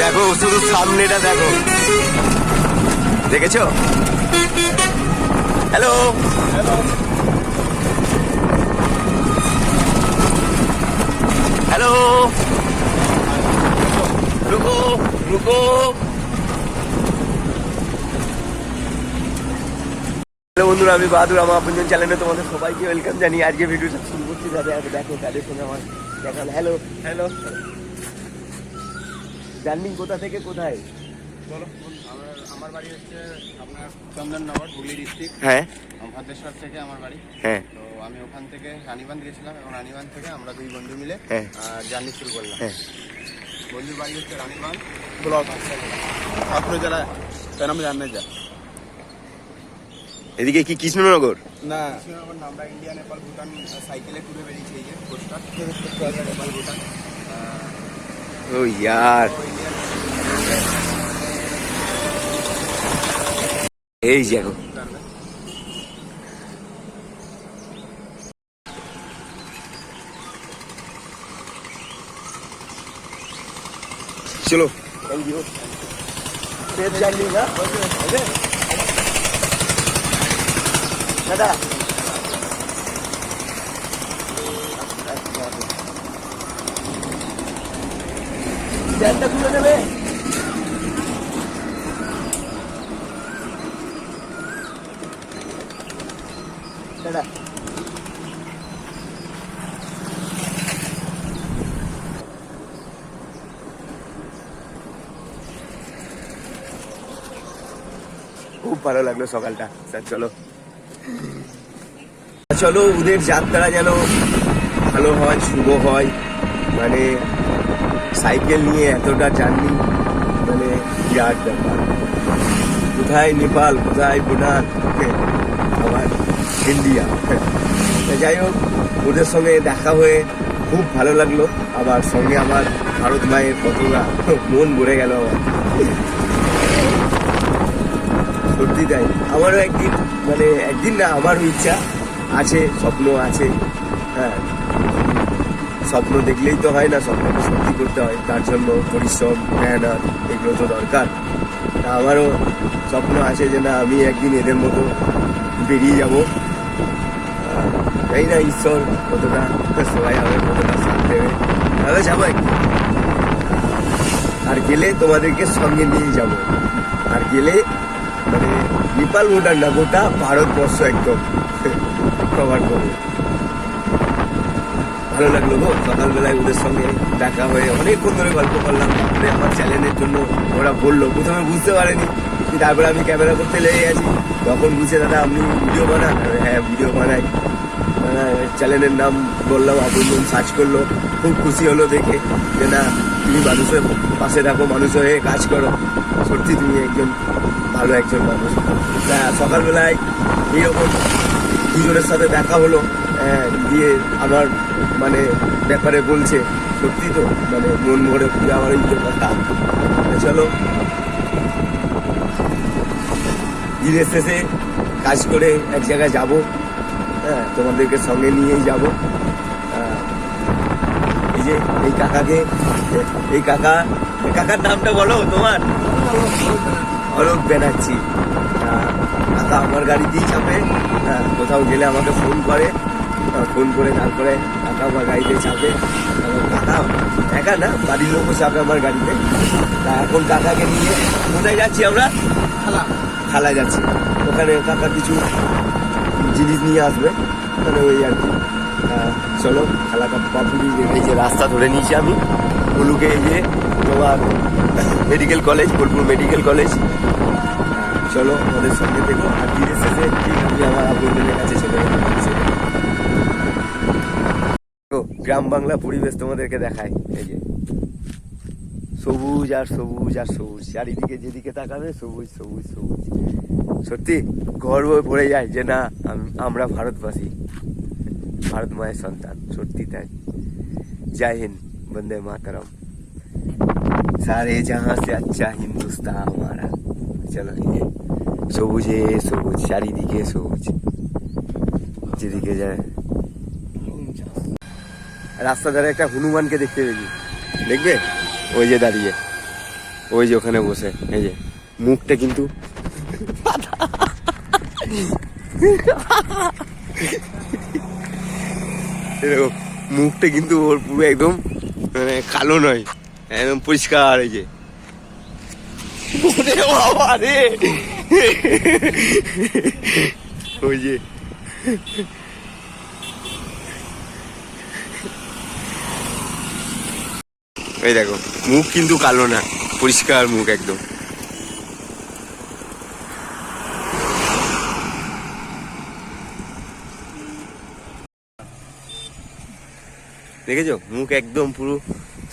দেখো, শুধু সামনেটা দেখো। দেখেছ? হ্যালো হ্যালো রুকো রুকো হ্যালো বন্ধুরা, আমি বাহাদুর, আমার আপনজন চ্যানেলে তোমাদের সবাইকে ওয়েলকাম জানি আজকে ভিডিওটা শুরু করছি। আগে দেখো, তাদের সঙ্গে আমার দেখাল হ্যালো হ্যালো জার্নি কোথা থেকে কোথায়? বলো আমার বাড়ি হচ্ছে আপনার চন্দননগর হুগলি ডিস্ট্রিক্ট হ্যাঁ। ভাদ্রেশ্বর থেকে আমার বাড়ি। হ্যাঁ। তো আমি ওখান থেকে রানীবান্ধ গেছিলাম এবং রানীবান্ধ থেকে আমরা দুই বন্ধু মিলে হ্যাঁ। জার্নি শুরু করলাম। হ্যাঁ। বন্ধুর বাড়ি হচ্ছে রানীবান্ধ ব্লক। ঠাকুর জেলা তার নাম জানতে যা। এদিকে কি কৃষ্ণনগর? না কৃষ্ণনগর না, আমরা ইন্ডিয়া নেপাল ভুটান সাইকেলে ট্যুরে বেরিয়েছি এই যে পোস্টার নেপাল ভুটান। ও ইয়ার তো ইন্ডিয়া এই যে দেখো চলো থ্যাংক খুলে দাদা। খুব ভালো লাগল সকালটা। স্যার, চলো। চলো ওদের যাত্রা যেন ভালো হয়, শুভ হয়। মানে সাইকেল নিয়ে এতটা জার্নি মানে বিরাট ব্যাপার। কোথায় নেপাল, কোথায় ভুটান? আবার ইন্ডিয়া। যাই হোক, ওদের সঙ্গে দেখা হয়ে খুব ভালো লাগল। আবার সঙ্গে আমার ভারত মায়ের পতাকা মন ভরে গেল আমার। সত্যি তাই। আমারও একদিন মানে একদিন না, আমারও ইচ্ছা আছে, স্বপ্ন আছে। হ্যাঁ। স্বপ্ন দেখলেই তো হয় না, স্বপ্নকে সত্যি করতে হয়। তার জন্য পরিশ্রম মেহনত এগুলো তো দরকার। তা আমারও স্বপ্ন আছে যে না, আমি একদিন এদের মতো বেরিয়ে যাব। তাই না, ঈশ্বর কতটা সবাই হবে কতটা সাথ দেবে। তবে যাব আর গেলে তোমাদেরকে সঙ্গে নিয়ে যাব। আর গেলে মানে নেপাল ভুটান না, গোটা ভারতবর্ষ একদম কভার করব। ভালো লাগল গো। সকালবেলায় ওদের সঙ্গে দেখা হয়ে অনেকক্ষণ ধরে গল্প করলাম। তারপরে আমার চ্যানেলের জন্য ওরা বলল প্রথমে বুঝতে পারেনি। তারপরে আমি ক্যামেরা করতে লেগে গেছি। তখন বুঝে দাদা, আপনি ভিডিও বানান। হ্যাঁ ভিডিও বানাই। মানে চ্যানেলের নাম বললাম, আপন সার্চ করল। খুব খুশি হলো দেখে যে, না, তুমি মানুষের পাশে রাখো মানুষ হয়ে কাজ করো। সত্যি তুমি একজন ভালো একজন মানুষ। সকালবেলায় এইরকম দুজনের সাথে দেখা হলো দিয়ে আমার মানে ব্যাপারে বলছে। সত্যি তো মানে মন ভরে যাওয়ার এই তো কথা। চলো। দিনের শেষে কাজ করে এক জায়গায় যাব। হ্যাঁ তোমাদেরকে সঙ্গে নিয়েই যাব। এই যে এই কাকাকে এই কাকা কাকার নামটা বলো তোমার? অলোক ব্যানার্জি কাকা আমার গাড়িতেই চাপে কোথাও গেলে আমাকে ফোন করে ফোন করে তারপরে কাকা আমার গাড়িতে চাপে। কাকা একা না বাড়ির লোকও চাপে আমার গাড়িতে। তা এখন কাকাকে নিয়ে কোথায় যাচ্ছি আমরা? খালা। যাচ্ছি। ওখানে কাকা কিছু জিনিস নিয়ে আসবে মানে ওই আর কি। চলো খালাকা বাপুরি এই যে রাস্তা ধরে নিয়েছি আমি। উলুকে এই যে তোমার medical college Bolpur medical college চলো আমাদের সঙ্গে দেখো, আর ধীরে শেষে ঠিক আমি আমার আপনাদের কাছে চলে গ্রাম বাংলা পরিবেশ তোমাদেরকে দেখায়, এই যে। সবুজ আর সবুজ আর সবুজ, চারিদিকে যেদিকে তাকাবে সবুজ সবুজ সবুজ। সত্যি, গর্ব ভরে যায় যে না, আম- আমরা ভারতবাসী, ভারত মায়ের সন্তান, সত্যি তাই। জয় হিন্দ, বন্দে মাতরম। জাহাঁ সে আচ্ছা হিন্দুস্তান আমারা চলো, এই যে। সবুজে, সবুজ চারিদিকে সবুজ। যেদিকে যায়। রাস্তা ধারে একটা হনুমানকে দেখতে পেয়েছি দেখবে? ওই যে দাঁড়িয়ে। ওই যে ওখানে বসে। এই যে। মুখটা কিন্তু মুখটা কিন্তু ওর পুরো একদম মানে কালো নয়। একদম পরিষ্কার এই যে। বাবা রে! যে এই দেখো, মুখ কিন্তু কালো না, পরিষ্কার মুখ একদম। দেখেছ? মুখ একদম পুরো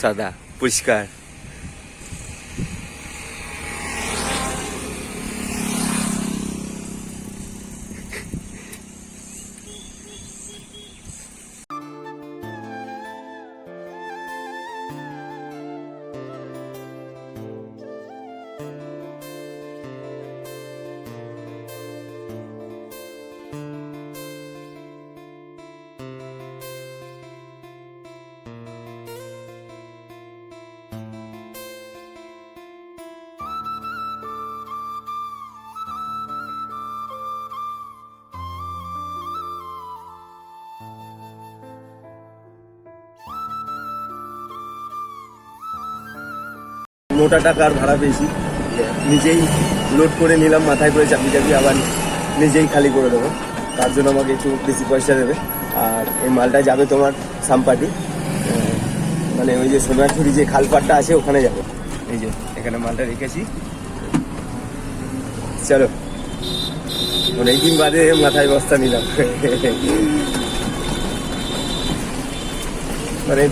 সাদা, পরিষ্কার। মোটা টাকার ভাড়া পেয়েছি। নিজেই লোড করে নিলাম, মাথায় করে চাপি চাপি আবার নিজেই খালি করে দেবো। তার জন্য আমাকে একটু বেশি পয়সা দেবে। আর এই মালটা যাবে তোমার সাম্পাটি। মানে ওই যে সোনারঝুরি যে খালপাটটা আছে, ওখানে যাবে। এই যে, এখানে মালটা রেখেছি। চলো। অনেকদিন বাদে মাথায় বস্তা নিলাম। মানে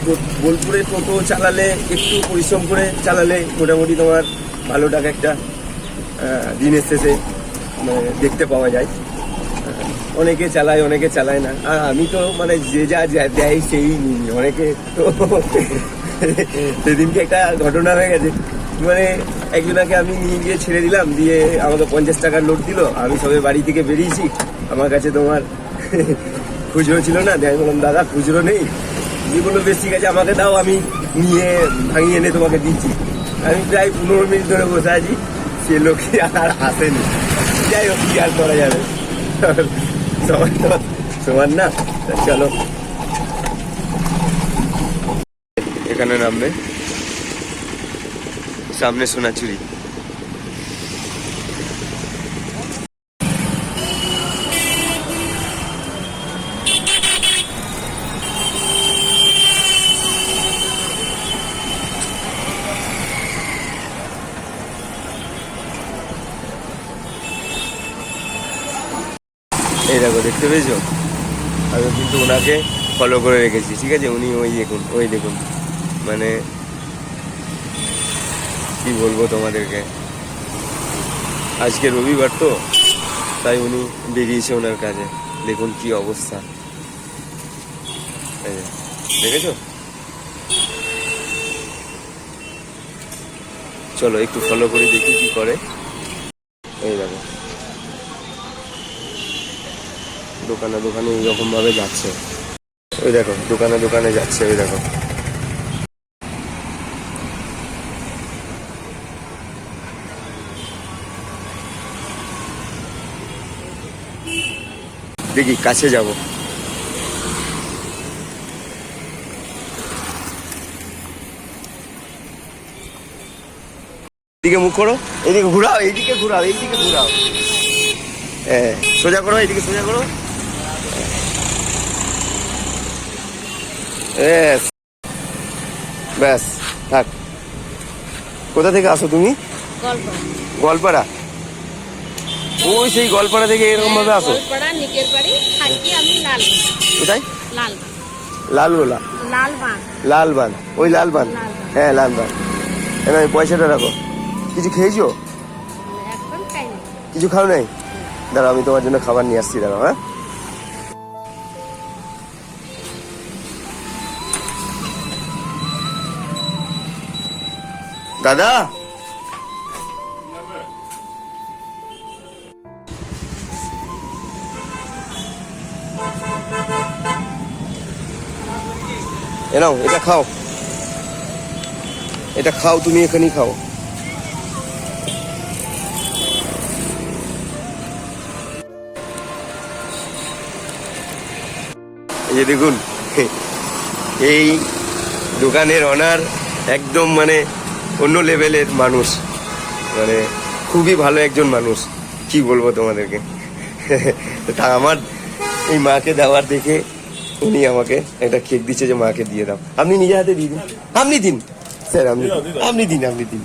বোলপুরে টোটো চালালে, একটু পরিশ্রম করে চালালে মোটামুটি তোমার ভালো টাকা একটা দিনের শেষে মানে দেখতে পাওয়া যায়। অনেকে চালায় অনেকে চালায় না। আর আমি তো মানে যে যা দেয় সেই। অনেকে তো সেদিনকে একটা ঘটনা হয়ে গেছে। মানে একজনাকে আমি নিয়ে গিয়ে ছেড়ে দিলাম, দিয়ে আমাকে পঞ্চাশ টাকার লোড দিল। আমি সবে বাড়ি থেকে বেরিয়েছি। আমার কাছে তোমার খুচরো ছিল না। আমি বললাম, দাদা, খুচরো নেই। যেগুলো বেশ, ঠিক আছে, আমাকে দাও, আমি নিয়ে ভাঙিয়ে এনে তোমাকে দিচ্ছি। আমি প্রায় পনেরো মিনিট ধরে বসে আছি, সে লোকটি আর আসেনি। যাই হোক, কি আর করা যাবে? সমান না চলো। এখানে নামবে। সামনে সোনাচুরি এই দেখো, দেখতে পেয়েছ? আমি কিন্তু ওনাকে ফলো করে রেখেছি, ঠিক আছে? উনি ওই দেখুন ওই দেখুন। মানে কি বলব তোমাদেরকে? আজকে রবিবার তো, তাই উনি বেরিয়েছে ওনার কাজে। দেখুন কি অবস্থা। দেখেছ? চলো, একটু ফলো করে দেখি কি করে। এই দেখো। দোকানে দোকানে এইরকম ভাবে যাচ্ছে। ওই দেখো, দোকানে দোকানে যাচ্ছে, ওই দেখো। দেখি, কাছে যাব। এদিকে মুখ করো এইদিকে ঘুরাও এইদিকে ঘুরাও এইদিকে ঘুরাও। হ্যাঁ সোজা করো এইদিকে সোজা করো। ব্যাস থাক। কোথা থেকে আসো তুমি? গল্প। গোয়ালপাড়া ওই সেই গোয়ালপাড়া থেকে এরকম ভাবে আসো? গল্পড়া লাল। কোথায়? লালগোলা। লালবান। ওই লালবান। হ্যাঁ লালবান। এবার পয়সাটা রাখো। কিছু খেয়েছো? কিছু খাও নাই? দাঁড়াও আমি তোমার জন্য খাবার নিয়ে আসছি দাঁড়াও হ্যাঁ? দাদা? এনাও এটা খাও। এটা খাও, তুমি এখানেই খাও। এই দেখুন, এই দোকানের অনার একদম মানে অন্য লেভেলের মানুষ। মানে খুবই ভালো একজন মানুষ। কি বলব তোমাদেরকে? তা আমার এই মাকে দেওয়ার দেখে উনি আমাকে একটা কেক দিচ্ছে যে মাকে দিয়ে দাও। আপনি নিজে হাতে দিয়ে দিন। আপনি দিন। স্যার, আপনি আপনি দিন আপনি দিন।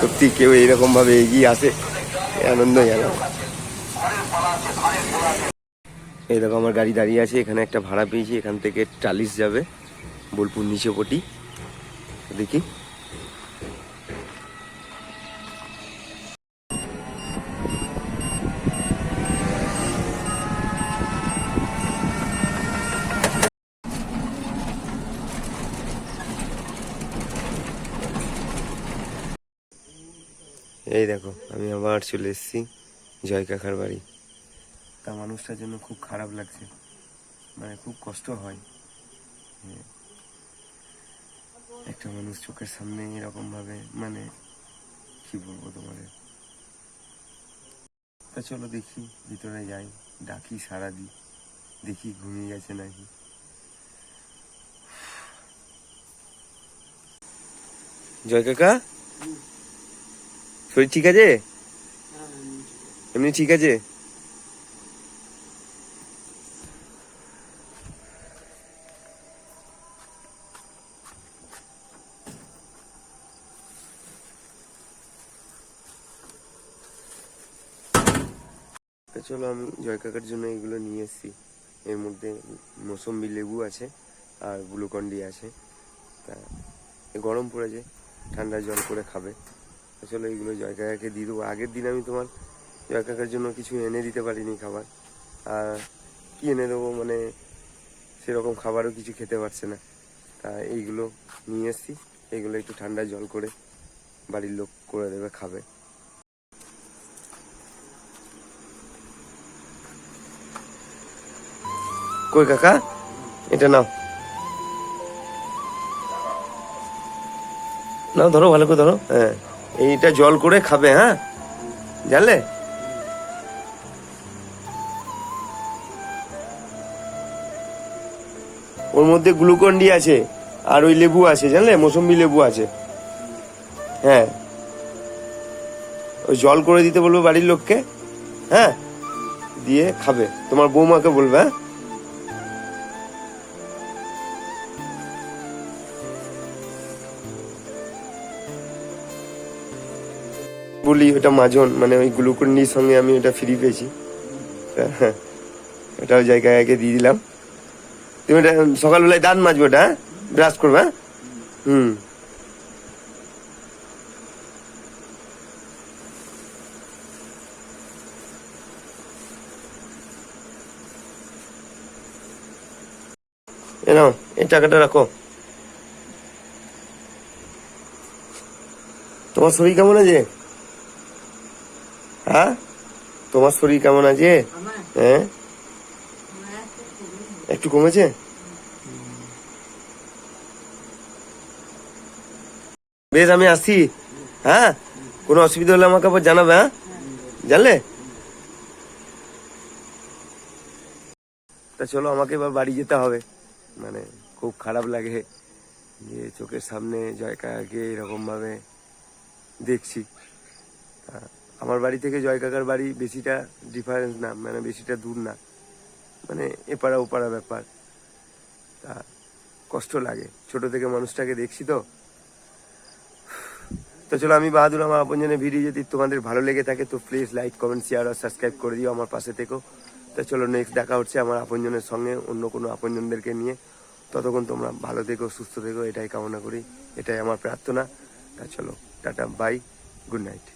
সত্যি কেউ এইরকম ভাবে এগিয়ে আসে আনন্দই আলাদা। এই দেখো, আমার গাড়ি দাঁড়িয়ে আছে। এখানে একটা ভাড়া পেয়েছি। এখান থেকে টালিশ যাবে বোলপুর নিচে নিচেপটি দেখি। এই দেখো, আমি আবার চলে এসেছি জয় কাকার বাড়ি। তা মানুষটার জন্য খুব খারাপ লাগছে। মানে খুব কষ্ট হয়। যে একটা মানুষ চোখের সামনে এরকম ভাবে মানে কি বলব তোমাদের? তা চলো দেখি ভিতরে যাই ডাকি সারা দিই দেখি ঘুমিয়ে গেছে নাকি। জয় কাকা? শরীর ঠিক আছে। এমনি ঠিক আছে? তা চলো আমি জয় কাকার জন্য এগুলো নিয়ে এসেছি। এর মধ্যে মৌসম্বি লেবু আছে আর গ্লুকন্ডি আছে। তা গরম পড়েছে, ঠান্ডা জল করে খাবে। চলো এইগুলো জয় কাকাকে দিয়ে দেবো। আগের দিন আমি তোমার জয় কাকার জন্য কিছু এনে দিতে পারিনি খাবার। আর কি এনে দেবো মানে সেরকম খাবারও কিছু খেতে পারছে না। তা এইগুলো নিয়ে এসেছি। এইগুলো একটু ঠান্ডা জল করে বাড়ির লোক করে দেবে, খাবে। কই কাকা? এটা নাও। নাও, ধরো, ভালো করে ধরো। হ্যাঁ এইটা জল করে খাবে হ্যাঁ? জানলে? ওর মধ্যে গ্লুকন ডি আছে, আর ওই লেবু আছে, জানলে? মৌসম্বি লেবু আছে। হ্যাঁ। ওই জল করে দিতে বলব বাড়ির লোককে হ্যাঁ? দিয়ে খাবে। তোমার বৌমাকে বলবে হ্যাঁ? বলি ওটা মাজন মানে ওই গ্লুকন্ডির সঙ্গে আমি ওটা ফ্রি পেয়েছি। হ্যাঁ, ওটাও জায়গায় আগে দিয়ে দিলাম। তুমি এটা সকালবেলায় দাঁত মাজবে ওটা হ্যাঁ? ব্রাশ করবে হ্যাঁ? হুম। এ নাও এই টাকাটা রাখো। তোমার শরীর কেমন আছে? হ্যাঁ? তোমার শরীর কেমন আছে? হ্যাঁ? একটু কমেছে? বেশ, আমি আসি। হ্যাঁ? কোনো অসুবিধা হলে আমাকে আবার জানাবে হ্যাঁ? জানলে? তা চলো, আমাকে এবার বাড়ি যেতে হবে। মানে খুব খারাপ লাগে যে চোখের সামনে জয়কাকে এরকম ভাবে দেখছি আমার বাড়ি থেকে জয় কাকার বাড়ি বেশিটা ডিফারেন্স না মানে বেশিটা দূর না। মানে এপাড়া ওপাড়া ব্যাপার। তা কষ্ট লাগে। ছোট থেকে মানুষটাকে দেখছি তো। তো চলো, আমি বাহাদুর, আমার আপনজনের ভিডিও যদি তোমাদের ভালো লেগে থাকে, তো প্লিজ লাইক কমেন্ট শেয়ার আর সাবস্ক্রাইব করে দিও আমার পাশে থেকো। তা চলো নেক্সট দেখা হচ্ছে আমার আপনজনের সঙ্গে অন্য কোনো আপনজনদেরকে নিয়ে। ততক্ষণ তোমরা ভালো থেকো, সুস্থ থেকো, এটাই কামনা করি। এটাই আমার প্রার্থনা। তা চলো, টাটা বাই গুড নাইট